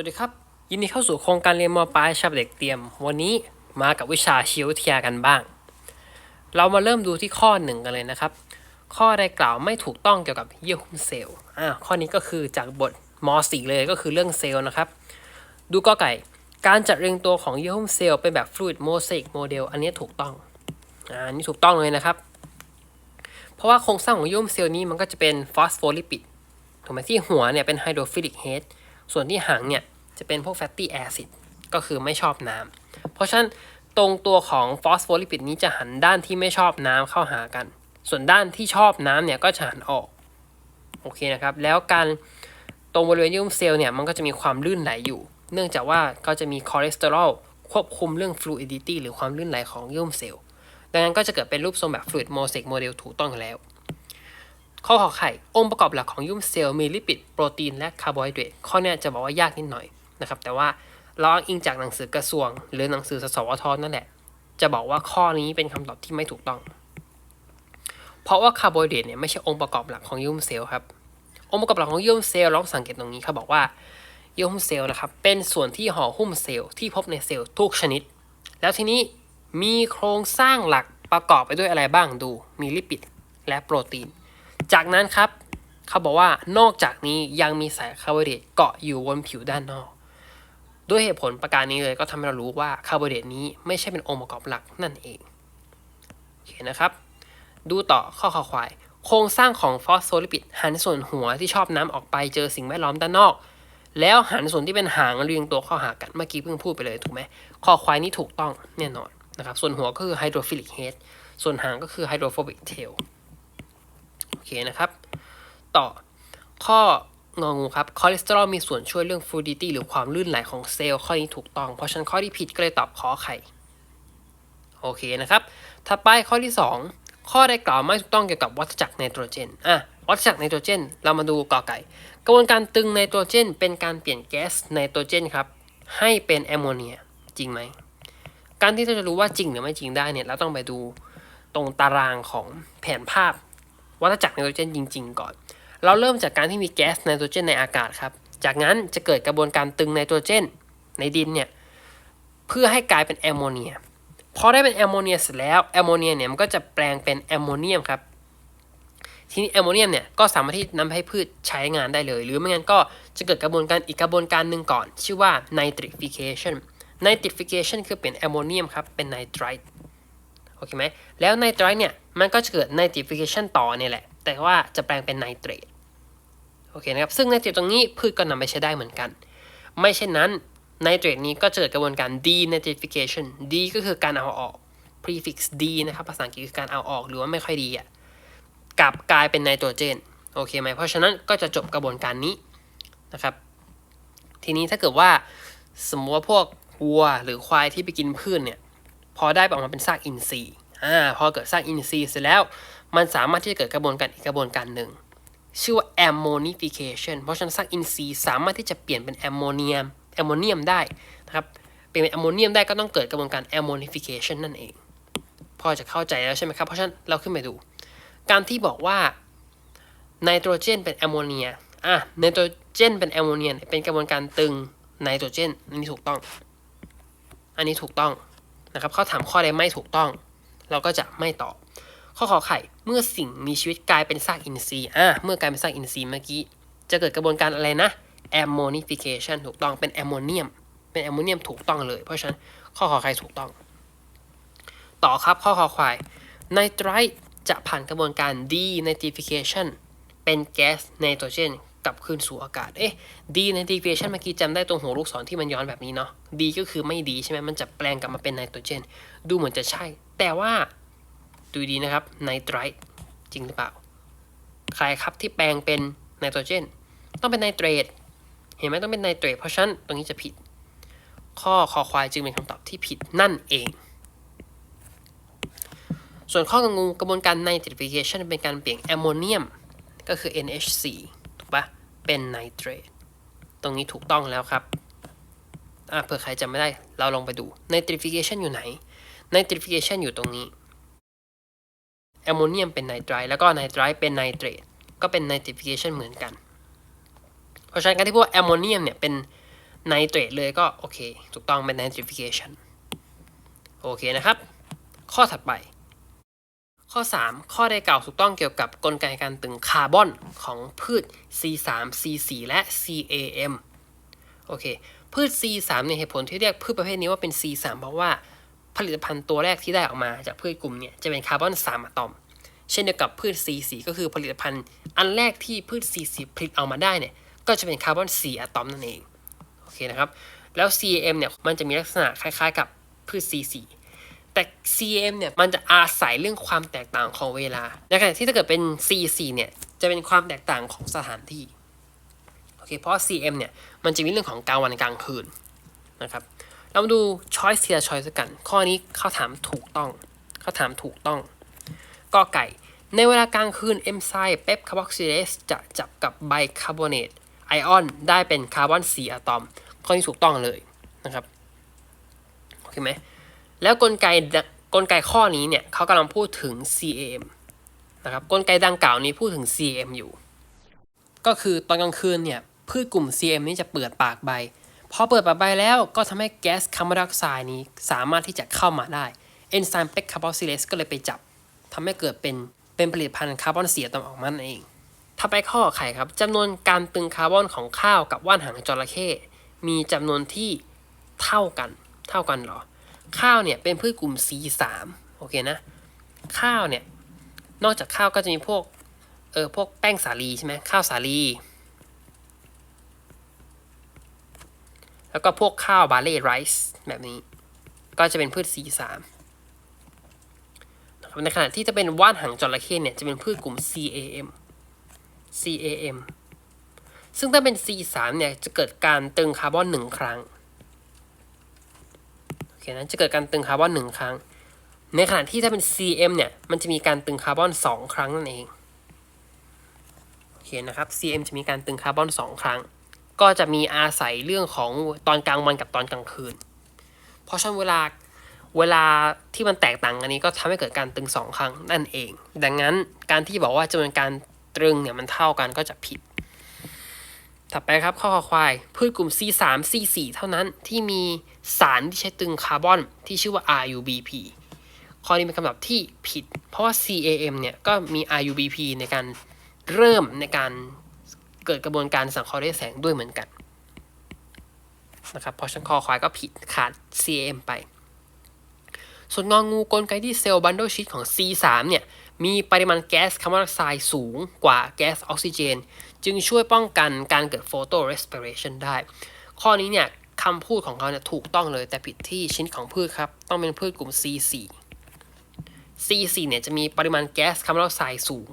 วัสดีครับ ยินดีเข้าสู่โครงการเรียนมปลายฉบับเด็กเตรียม วันนี้มากับวิชาชีววิทยากันบ้าง เรามาเริ่มดูที่ข้อหนึ่งกันเลยนะครับ ข้อใดกล่าวไม่ถูกต้องเกี่ยวกับเยื่อหุ้มเซลล์อ่าข้อนี้ก็คือจากบทม .4 เลยก็คือเรื่องเซลล์นะครับ ดูก็ไก่ การจัดเรียงตัวของเยื่อหุ้มเซลล์เป็นแบบ fluid mosaic model อันนี้ถูกต้องอ่านี่ถูกต้องเลยนะครับ เพราะว่าโครงสร้างของเยื่อหุ้มเซลล์นี้มันก็จะเป็นฟอสโฟลิปิดถูกไหมที่หัวเนี่ยเป็นไฮโดรฟิลิกเฮด ส่วนที่หางเนี่ยจะเป็นพวกแฟตตี้แอซิดก็คือไม่ชอบน้ำเพราะฉะนั้นตรงตัวของฟอสโฟลิปิดนี้จะหันด้านที่ไม่ชอบน้ำเข้าหากัน ส่วนด้านที่ชอบน้ำเนี่ยก็จะหันออกโอเคนะครับ แล้วการตรงบริเวณยื่มเซลล์เนี่ยมันก็จะมีความลื่นไหลอยู่ เนื่องจากว่าก็จะมีคอเลสเตอรอลควบคุมเรื่อง fluidity หรือความลื่นไหลของยื่มเซลล์ดังนั้นก็จะเกิดเป็นรูปทรงแบบ fluid mosaic model ถูกต้องแล้ว ข้อขอไข่ องค์ประกอบหลักของยุ่มเซลล์มีลิปิด โปรตีน และคาร์โบไฮเดรตข้อนี้จะบอกว่ายากนิดหน่อยนะครับแต่ว่าเราอ้างอิงจากหนังสือกระทรวง หรือหนังสือสสวทนั่นแหละ จะบอกว่าข้อนี้เป็นคำตอบที่ไม่ถูกต้อง เพราะว่าคาร์โบไฮเดรตเนี่ยไม่ใช่องค์ประกอบหลักของยุ่มเซลล์ครับองค์ประกอบหลักของยุ่มเซลล์ลองสังเกตตรงนี้เขาบอกว่ายุ่มเซลล์นะครับเป็นส่วนที่ห่อหุ้มเซลล์ที่พบในเซลล์ทุกชนิด แล้วทีนี้มีโครงสร้างหลักประกอบไปด้วยอะไรบ้างดู มีลิปิดและโปรตีน จากนั้นครับ เขาบอกว่านอกจากนี้ยังมีสายคาร์บไฮเดรตเกาะอยู่บนผิวด้านนอก ด้วยเหตุผลประการนี้เลยก็ทำให้เรารู้ว่าคาร์บไฮเดรตนี้ไม่ใช่เป็นองค์ประกอบหลักนั่นเองโอเคนะครับ ดูต่อข้อขอควาย โครงสร้างของฟอสโฟลิปิดหันส่วนหัวที่ชอบน้ำออกไปเจอสิ่งแวดล้อมด้านนอกแล้วหันส่วนที่เป็นหางเรียงตัวเข้าหากันเมื่อกี้เพิ่งพูดไปเลยถูกไหมข้อควายนี้ถูกต้องแน่นอนนะครับ ส่วนหัวก็คือไฮโดรฟิลิกเฮดส่วนหางก็คือไฮโดรโฟบิกเทล เคนะครับ ต่อข้ององูครับคอเลสเตอรอลมีส่วนช่วยเรื่อง fluidity หรือความลื่นไหลของเซลล์ข้อนี้ถูกต้อง เพราะฉะนั้นข้อที่ผิดก็เลยตอบขอไข่โอเคนะครับถัดไปข้อที่ 2 ข้อใดกล่าวไม่ถูกต้องเกี่ยวกับวัฏจักรไนโตรเจนอะวัฏจักรไนโตรเจน เรามาดูกอไก่ กระบวนการตึงไนโตรเจน เป็นการเปลี่ยนแก๊สไนโตรเจนครับให้เป็นแอมโมเนียจริงไหมการที่เราจะรู้ว่าจริงหรือไม่จริงได้เนี่ยเราต้องไปดูตรงตารางของแผนภาพ วัฏจักรไนโตรเจนจริง ๆ ก่อน เราเริ่มจากการที่มีแก๊สไนโตรเจนในอากาศครับ จากนั้นจะเกิดกระบวนการตึงไนโตรเจนในดินเนี่ยเพื่อให้กลายเป็นแอมโมเนียพอได้เป็นแอมโมเนียเสร็จแล้วแอมโมเนียเนี่ยมันก็จะแปลงเป็นแอมโมเนียมครับทีนี้แอมโมเนียมเนี่ยก็สามารถที่นำให้พืชใช้งานได้เลย หรือไม่งั้นก็จะเกิดกระบวนการอีกกระบวนการหนึ่งก่อน ชื่อว่า nitrification nitrification คือเปลี่ยนแอมโมเนียมครับเป็นไนไตรท์ โอเคไหมแล้วไนไตรเนี่ยมันก็จะเกิดไนตริฟิเคชันต่อเนี่ยแหละ แต่ว่าจะแปลงเป็นไนเตรตโอเคนะครับซึ่งไนเตรตตรงนี้พืชก็นำไปใช้ได้เหมือนกัน ไม่เช่นนั้นไนเตรตนี้ก็จะเกิดกระบวนการ denitrification d ก็คือการเอาออก prefix d นะครับภาษาอังกฤษคือการเอาออกหรือว่าไม่ค่อยดีอะกลับกลายเป็นไนโตรเจนโอเคไหมเพราะฉะนั้นก็จะจบกระบวนการนี้นะครับ ทีนี้ถ้าเกิดว่าสมมติว่าพวกวัวหรือควายที่ไปกินพืชเนี่ย พอได้ออกมาเป็นซากอินทรีย์อ่าพอเกิดซากอินทรีย์เสร็จแล้ว มันสามารถที่จะเกิดกระบวนการอีกกระบวนการหนึ่ง ชื่อว่า ammonification เพราะฉะนั้นซากอินทรีย์สามารถที่จะเปลี่ยนเป็นแอมโมเนียมแอมโมเนียมได้นะครับเปลี่ยนเป็นแอมโมเนียมได้ก็ต้องเกิดกระบวนการ ammonification นั่นเอง พอจะเข้าใจแล้วใช่ไหมครับ เพราะฉะนั้นเราขึ้นไปดู การที่บอกว่าไนโตรเจนเป็นแอมโมเนียอะไนโตรเจนเป็นแอมโมเนียเนี่ยเป็นกระบวนการตึงไนโตรเจนอันนี้ถูกต้อง อันนี้ถูกต้อง นะครับเขาถามข้อใดไม่ถูกต้อง เราก็จะไม่ตอบ ข้อขอไข่ เมื่อสิ่งมีชีวิตกลายเป็นซากอินทรีย์อะเมื่อกลายเป็นซากอินทรีย์เมื่อกี้ จะเกิดกระบวนการอะไรนะ ammonification ถูกต้องเป็นแอมโมเนียม เป็นแอมโมเนียมถูกต้องเลย เพราะฉะนั้นข้อขอไข่ถูกต้อง ต่อครับข้อขอควายไนไตรท์จะผ่านกระบวนการ denitrification เป็นแก๊สไนโตรเจน ลับคืนสู่อากาศ เอ๊ะ denitrification เมื่อกี้จำได้ตรงหัวลูกศรที่มันย้อนแบบนี้เนาะ D ก็คือไม่ดีใช่ไหมมันจะแปลงกลับมาเป็นไนโตรเจน ดูเหมือนจะใช่ แต่ว่าดูดีนะครับไนไตรท์จริงหรือเปล่า ใครครับที่แปลงเป็นไนโตรเจน ต้องเป็นไนเตรต เห็นไหมต้องเป็นไนเตรต เพราะฉะนั้นตรงนี้จะผิด ข้อคอควายจึงเป็นคำตอบที่ผิดนั่นเอง ส่วนข้อกังูกระบวนการ nitrification เป็นการเปลี่ยนแอมโมเนียมก็คือ NH4 เป็นไนเตรตตรงนี้ถูกต้องแล้วครับอะเผื่อใครจำไม่ได้เราลองไปดู nitrification อยู่ไหน nitrification อยู่ตรงนี้แอมโมเนียมเป็นไนไตร์แล้วก็ไนไตร์เป็นไนเตรตก็เป็น nitrification เหมือนกัน เพราะฉะนั้นการที่พวกแอมโมเนียมเนี่ยเป็นไนเตรตเลยก็โอเค ถูกต้องเป็น nitrification โอเคนะครับ ข้อถัดไป ข้อ 3 ข้อใดกล่าวถูกต้องเกี่ยวกับกลไกการตึงคาร์บอนของพืช C3 C4 และ CAM โอเค พืช C3 ในยเหตุผลที่เรียกพืชประเภทนี้ว่าเป็น C3 เพราะว่าผลิตภัณฑ์ตัวแรกที่ได้ออกมาจากพืชกลุ่มเนี่ยจะเป็นคาร์บอน 3 อะตอม เช่นเดียวกับพืช C4 ก็คือผลิตภัณฑ์อันแรกที่พืช C4 ผลิตออกมาได้เนี่ยก็จะเป็นคาร์บอน 4 อะตอมนั่นเอง โอเคนะครับ แล้ว CAM เนี่ยมันจะมีลักษณะคล้ายๆ กับพืช C4 แต่ CM เนี่ยมันจะอาศัยเรื่องความแตกต่างของเวลาในขณะที่ถ้าเกิดเป็น C4 เนี่ยจะเป็นความแตกต่างของสถานที่โอเคเพราะ CM เนี่ยมันจะมีเรื่องของกลางวันกลางคืนนะครับเรามาดู choice ทีละ choice กัน ข้อนี้เขาถามถูกต้องเขาถามถูกต้องก็ไก่ในเวลากลางคืนเอนไซม์เปปคาร์บอกซิเลสจะจับกับไบคาร์บอเนตไอออนได้เป็นคาร์บอน4อะตอม ข้อนี้ถูกต้องเลยนะครับ โอเคไหม แล้วกลไกกลไกข้อนี้เนี่ยเขากำลังพูดถึง CAM นะครับกลไกดังกล่าวนี้พูดถึง CAM อยู่ ก็คือตอนกลางคืนเนี่ยพืชกลุ่ม CM นี้จะเปิดปากใบพอเปิดปากใบแล้วก็ทำให้แก๊สคาร์บอนไดออกไซด์นี้สามารถที่จะเข้ามาได้เอนไซม์เปกคาร์บอซิเลสก็เลยไปจับทำให้เกิดเป็นเป็นผลิตภัณฑ์คาร์บอนเสียตอมออกมานั่นเองถ้าไปข้อไข่ครับจำนวนการตึงคาร์บอนของข้าวกับว่านหางจระเข้มีจำนวนที่เท่ากัน เท่ากันหรอ ข้าวเนี่ยเป็นพืชกลุ่ม C3 โอเคนะ ข้าวเนี่ย นอกจากข้าวก็จะมีพวก เออ พวกแป้งสาลีใช่ไหมข้าวสาลี แล้วก็พวกข้าวบาเล่ไรซ์แบบนี้ ก็จะเป็นพืช C3 นะครับในขณะที่จะเป็นว่านหางจระเข้เนี่ย จะเป็นพืชกลุ่ม CAM CAM ซึ่งถ้าเป็น C3 เนี่ย จะเกิดการตึงคาร์บอนหนึ่งครั้ง โอเคนะจะเกิดการตึงคาร์บอนหนึ่งครั้ง ในขณะที่ถ้าเป็น CM เนี่ย มันจะมีการตึงคาร์บอนสองครั้งนั่นเองโอเคนะครับ CM จะมีการตึงคาร์บอนสองครั้ง ก็จะมีอาศัยเรื่องของตอนกลางวันกับตอนกลางคืน เพราะฉะนั้นเวลาเวลาที่มันแตกต่างกันนี้ก็ทำให้เกิดการตึงสองครั้งนั่นเอง ดังนั้นการที่บอกว่าจำนวนการตรึงเนี่ยมันเท่ากันก็จะผิดถัดไปครับข้อควาย พืชกลุ่ม C3 C4 เท่านั้นที่มี สารที่ใช้ตึงคาร์บอนที่ชื่อว่า RUBP ข้อนี้เป็นคำตอบที่ผิด เพราะว่า CAM เนี่ยก็มี RUBP ในการเริ่มในการเกิดกระบวนการสังเคราะห์ด้วยแสงด้วยเหมือนกันนะครับเพราะฉันคอควายก็ผิดขาด CAM ไป ส่วนงองูกลไกที่เซลล์บันเดชีตของ C3 เนี่ยมีปริมาณแก๊สคาร์บอนไดออกไซด์สูงกว่าแก๊สออกซิเจน จึงช่วยป้องกันการเกิดโฟโตเรสปิเรชันได้ ข้อนี้เนี่ย คำพูดของเขาเนี่ยถูกต้องเลยแต่ผิดที่ชิ้นของพืชครับ ต้องเป็นพืชกลุ่ม C4 C4 เนี่ยจะมีปริมาณแก๊สคาร์บอนไดออกไซด์สูง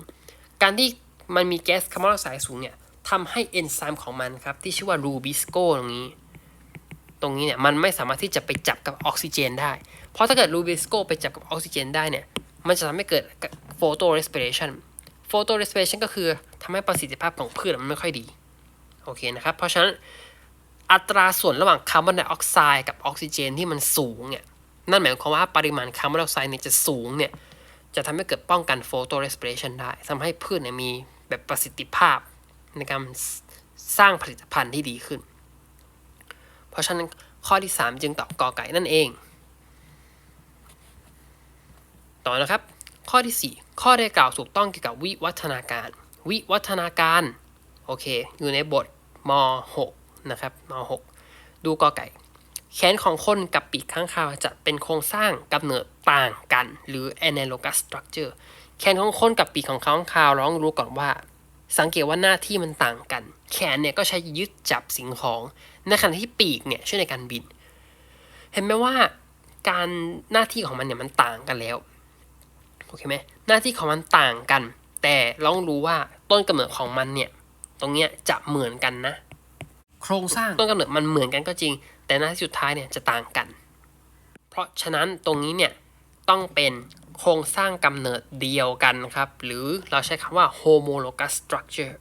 การที่มันมีแก๊สคาร์บอนไดออกไซด์สูงเนี่ยทำให้เอนไซม์ของมันครับ ที่ชื่อว่ารูบิสโกตรงนี้ ตรงนี้เนี่ยมันไม่สามารถที่จะไปจับกับออกซิเจนได้ เพราะถ้าเกิดรูบิสโกไปจับกับออกซิเจนได้เนี่ยมันจะทำให้เกิดโฟโตเรสเปเรชันโฟโตเรสเปเรชันก็คือทำให้ประสิทธิภาพของพืชมันไม่ค่อยดี โอเคนะครับ เพราะฉะนั้น อัตราส่วนระหว่างคาร์บอนไดออกไซด์กับออกซิเจนที่มันสูงเนี่ยนั่นหมายความว่าปริมาณคาร์บอนไดออกไซด์เนี่ยจะสูงเนี่ยจะทำให้เกิดป้องกันโฟโตเรสปิเรชันได้ทำให้พืชเนี่ยมีแบบประสิทธิภาพในการสร้างผลิตภัณฑ์ที่ดีขึ้น เพราะฉะนั้นข้อที่ 3 จึงตอบกอไก่นั่นเอง ต่อนะครับ ข้อที่ 4 ข้อใดกล่าวถูกต้องเกี่ยวกับวิวัฒนาการ วิวัฒนาการ โอเค อยู่ในบทม .6 นะครับม .6 ดูกอไก่ แขนของคนกับปีกข้างคาวจะเป็นโครงสร้างกำเนิดต่างกัน หรือ analogous structure แขนของคนกับปีกของข้างคาวร้องรู้ก่อนว่า สังเกตว่าหน้าที่มันต่างกัน แขนเนี่ยก็ใช้ยึดจับสิ่งของ ในขณะที่ปีกเนี่ยช่วยในการบิน เห็นไหมว่าการหน้าที่ของมันเนี่ยมันต่างกันแล้วโอเคไหมหน้าที่ของมันต่างกัน แต่เราต้องรู้ว่าต้นกำเนิดของมันเนี่ย ตรงเนี้ยจะเหมือนกันนะ โครงสร้างต้นกำเนิดมันเหมือนกันก็จริง แต่หน้าที่สุดท้ายเนี่ยจะต่างกัน เพราะฉะนั้นตรงนี้เนี่ยต้องเป็นโครงสร้างกำเนิดเดียวกันครับ หรือเราใช้คำว่า homologous structure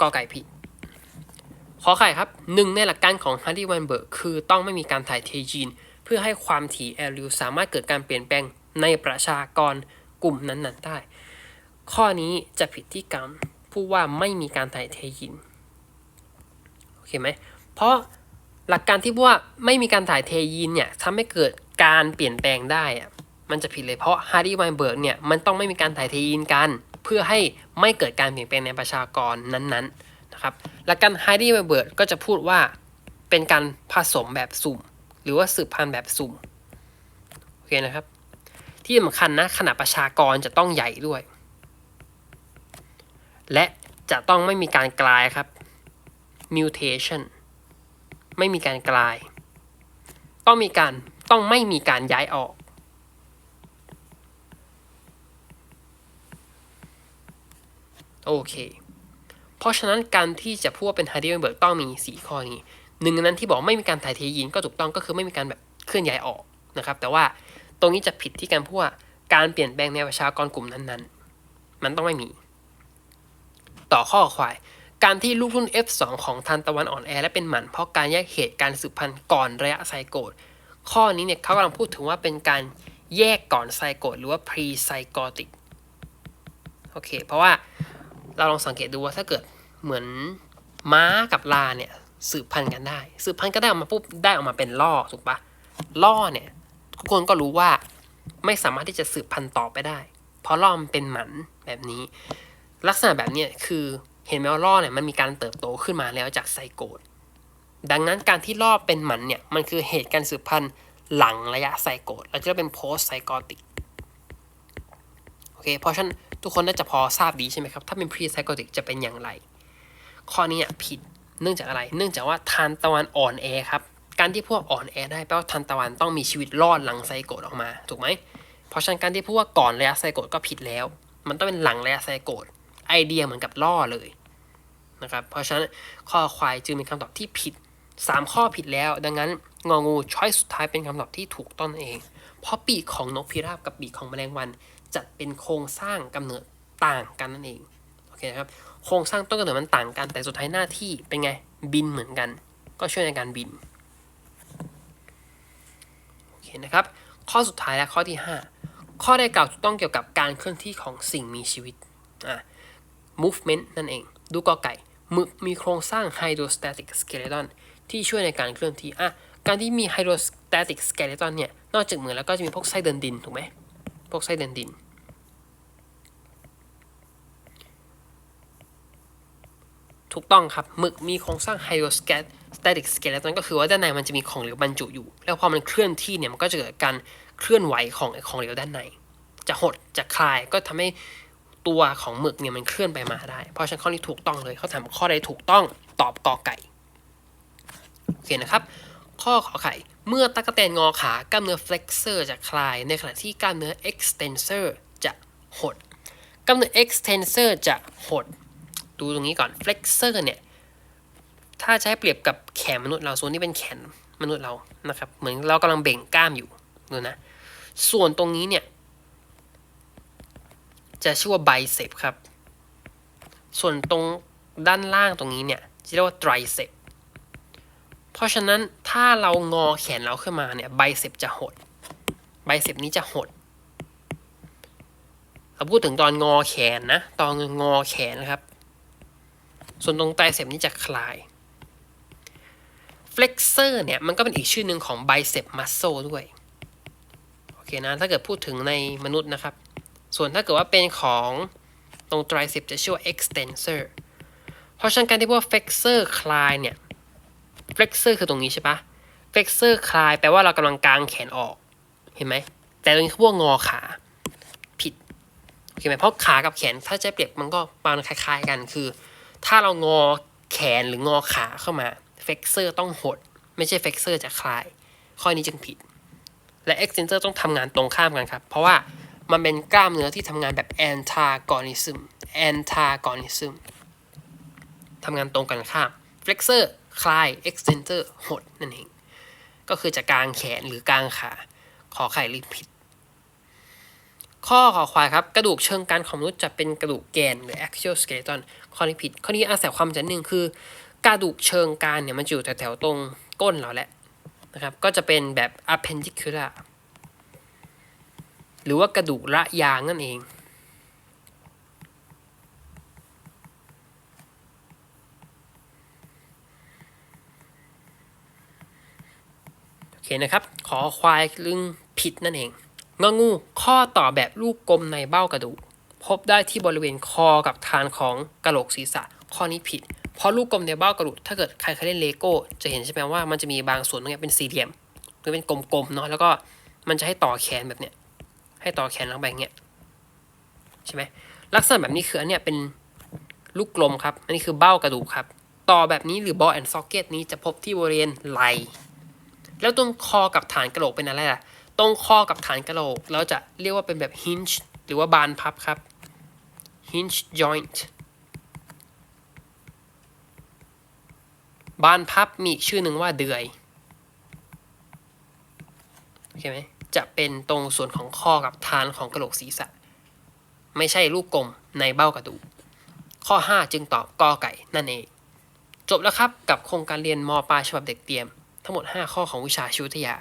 กอไก่ผิดขอไข่ครับหนึ่งในหลักการของฮันดี้วันเบิร์กคือต้องไม่มีการถ่ายเทยีน เพื่อให้ความถี่แอริวสามารถเกิดการเปลี่ยนแปลง ในประชากรกลุ่มนั้นๆได้ ข้อนี้จะผิดที่กรรมพูดว่าไม่มีการถ่ายเทยีนโอเคไหม เพราะหลักการที่ว่าไม่มีการถ่ายเทยีนเนี่ยทำให้เกิดการเปลี่ยนแปลงได้อะมันจะผิดเลยเพราะฮาร์ดีไวน์เบิร์กเนี่ยมันต้องไม่มีการถ่ายเทยีนกัน เพื่อให้ไม่เกิดการเปลี่ยนแปลงในประชากรนั้นๆนะครับหลักการฮาร์ดีไวน์เบิร์กก็จะพูดว่าเป็นการผสมแบบสุ่ม หรือว่าสืบพันธุ์แบบสุ่มโอเคนะครับ ที่สำคัญนะขนาดประชากรจะต้องใหญ่ด้วย และจะต้องไม่มีการกลายครับ mutation ไม่มีการกลาย ต้องมีการต้องไม่มีการย้ายออก โอเค เพราะฉะนั้นการที่จะพูดว่าเป็นไฮเดรเบิร์กต้องมี 4 ข้อนี้หนึ่งนั้นที่บอกไม่มีการถ่ายเทยีนก็ถูกต้องก็คือไม่มีการแบบเคลื่อนย้ายออกนะครับ แต่ว่า ตรงนี้จะผิดที่การพูดว่าการเปลี่ยนแปลงในประชากรกลุ่มนั้นๆ มันต้องไม่มี ต่อข้อควาย การที่ลูกรุ่น F2 ของทานตะวันอ่อนแอและเป็นหมัน เพราะการแยกเหตุการสืบพันธุ์ก่อนระยะไซโกตข้อนี้เนี่ยเขากำลังพูดถึงว่าเป็นการแยกก่อนไซโกตหรือว่า pre zygotic โอเค เพราะว่าเราลองสังเกตดูว่าถ้าเกิดเหมือนม้ากับลาเนี่ยสืบพันธุ์กันได้ สืบพันธุ์ก็ได้ออกมาปุ๊บได้ออกมาเป็นล่อถูกปะล่อเนี่ย ทุกคนก็รู้ว่าไม่สามารถที่จะสืบพันธุ์ต่อไปได้ เพราะล่อมันเป็นหมันแบบนี้ ลักษณะแบบนี้คือเห็นไหมว่าล่อเนี่ยมันมีการเติบโตขึ้นมาแล้วจากไซโกตดังนั้นการที่ล่อเป็นหมันเนี่ยมันคือเหตุการสืบพันธุ์หลังระยะไซโกตเราจะเรียกเป็น post psychotic โอเคเพราะฉะนั้นทุกคนน่าจะพอทราบดีใช่ไหมครับ ถ้าเป็น pre psychotic จะเป็นอย่างไร ข้อนี้เนี่ยผิดเนื่องจากอะไร เนื่องจากว่าทานตะวันอ่อนแอครับ การที่พวกอ่อนแอได้แปลว่าทานตะวันต้องมีชีวิตรอดหลังไซโกตออกมาถูกไหมเพราะฉะนั้นการที่พูดว่าก่อนระยะไซโกตก็ผิดแล้ว มันต้องเป็นหลังระยะไซโกตไอเดียเหมือนกับล่อเลยนะครับเพราะฉะนั้นข้อควายจึงเป็นคำตอบที่ผิด 3 ข้อผิดแล้ว ดังนั้นงองูช้อยสุดท้ายเป็นคำตอบที่ถูกต้องนั่นเอง เพราะปีกของนกพิราบกับปีกของแมลงวันจัดเป็นโครงสร้างกำเนิดต่างกันนั่นเองโอเคนะครับโครงสร้างต้นกำเนิดมันต่างกันแต่สุดท้ายหน้าที่เป็นไงบินเหมือนกัน ก็ช่วยในการบิน โอเคนะครับ ข้อสุดท้ายและข้อที่ 5 ข้อได้กล่าวถูกต้องเกี่ยวกับการเคลื่อนที่ของสิ่งมีชีวิตอะ movement นั่นเอง ดูกอไก่หมึกมีโครงสร้าง hydrostatic skeleton ที่ช่วยในการเคลื่อนที่อะการที่มี hydrostatic skeleton เนี่ย นอกจากมือแล้วก็จะมีพวกไส้เดินดิน ถูกไหม พวกไส้เดินดิน ถูกต้องครับหมึกมีโครงสร้าง hydrostatic skeleton ก็คือว่าด้านในมันจะมีของเหลวบรรจุอยู่ แล้วพอมันเคลื่อนที่เนี่ยมันก็จะเกิดการเคลื่อนไหวของของเหลวด้านใน จะหดจะคลายก็ทำให้ตัวของหมึกเนี่ยมันเคลื่อนไปมาได้ เพราะฉะนั้นข้อนี้ถูกต้องเลยเขาถามข้อใดถูกต้องตอบกอไก่โอเคนะครับ ข้อขอไข่เมื่อตะกแตนงอขากล้ามเนื้อ flexor จะคลาย ในขณะที่กล้ามเนื้อ extensor จะหดกล้ามเนื้อ extensor จะหด ดูตรงนี้ก่อน flexor เนี่ย ถ้าจะให้เปรียบกับแขนมนุษย์เราส่วนนี้เป็นแขนมนุษย์เรานะครับ เหมือนเรากำลังเบ่งกล้ามอยู่ดูนะ ส่วนตรงนี้เนี่ย จะชื่อว่า bicep ครับ ส่วนตรงด้านล่างตรงนี้เนี่ยจะเรียกว่า tricep เพราะฉะนั้นถ้าเรางอแขนเราขึ้นมาเนี่ย bicep จะหด bicep นี้จะหดเราพูดถึงตอนงอแขนนะ ตอนงอแขนนะครับ ส่วนตรงไตรเซปนี้จะคลาย flexor เนี่ย มันก็เป็นอีกชื่อหนึ่งของ bicep muscle ด้วย โอเคนะ ถ้าเกิดพูดถึงในมนุษย์นะครับ ส่วนถ้าเกิดว่าเป็นของตรง tricep จะชื่อว่า extensor เพราะฉะนั้นการที่พูดว่า flexor คลายเนี่ย flexor คือตรงนี้ใช่ปะ flexor คลายแปลว่าเรากำลังกางแขนออก เห็นไหม แต่ตรงนี้คือพวกงอขาผิดโอเคไหมเพราะขากับแขนถ้าจะเปรียบมันก็มันคล้าย ๆกันคือ ถ้าเรางอแขนหรืองอขาเข้ามา flexor ต้องหด ไม่ใช่ flexor จะคลาย ข้อนี้จึงผิด และ extensor ต้องทำงานตรงข้ามกันครับ เพราะว่ามันเป็นกล้ามเนื้อที่ทำงานแบบ antagonism antagonism ทำงานตรงกันข้าม flexor คลาย extensor หดนั่นเอง ก็คือจะกางแขนหรือกางขา ขอไข่รีบผิด ข้อขอควายครับ กระดูกเชิงกรานของมนุษย์จะเป็นกระดูกแกนหรือ axial skeleton ข้อนี้ผิด ข้อนี้อาศัยความจันหนึ่งคือ กระดูกเชิงกรานเนี่ยมันอยู่แถวๆตรงก้นเราแหละนะครับ ก็จะเป็นแบบ appendicular หรือว่ากระดูกระยางนั่นเองโอเคนะครับ ขอควายลึงผิดนั่นเอง งองู ข้อต่อแบบลูกกลมในเบ้ากระดูก พบได้ที่บริเวณคอกับฐานของกระโหลกศีรษะ ข้อนี้ผิด ราะลูกกลมในเบ้ากระดูกถ้าเกิดใครเคยเล่นเลโก้จะเห็นใช่ไหมว่ามันจะมีบางส่วนตรงเนี้เป็นสี่เหลี่ยมหรือเป็นกลมๆเนาะแล้วก็มันจะให้ต่อแขนแบบเนี้ยให้ต่อแขนลงไปอย่างเงี้ยใช่ไหมลักษณะแบบนี้คืออันเนี้ยเป็นลูกกลมครับ อันนี้คือเบ้ากระดูกครับ ต่อแบบนี้หรือบอลแอนด์ซ็อกเก็ตนี้จะพบที่บริเวณไหล่แล้วตรงคอกับฐานกระโหลกเป็นอะไรล่ะ ตรงคอกับฐานกระโหลก เราจะเรียกว่าเป็นแบบ hinge หรือว่าบานพับครับ hinge joint บานพับมีอีกชื่อหนึ่งว่าเดือยโอเคไหมจะเป็นตรงส่วนของข้อกับฐานของกระโหลกศีรษะ ไม่ใช่ลูกกลมในเบ้ากระดูกข้อ 5 จึงตอบกอไก่นั่นเอง จบแล้วครับกับโครงการเรียนมปลายฉบับเด็กเตรียม ทั้งหมด 5 ข้อของวิชาชีววิทยา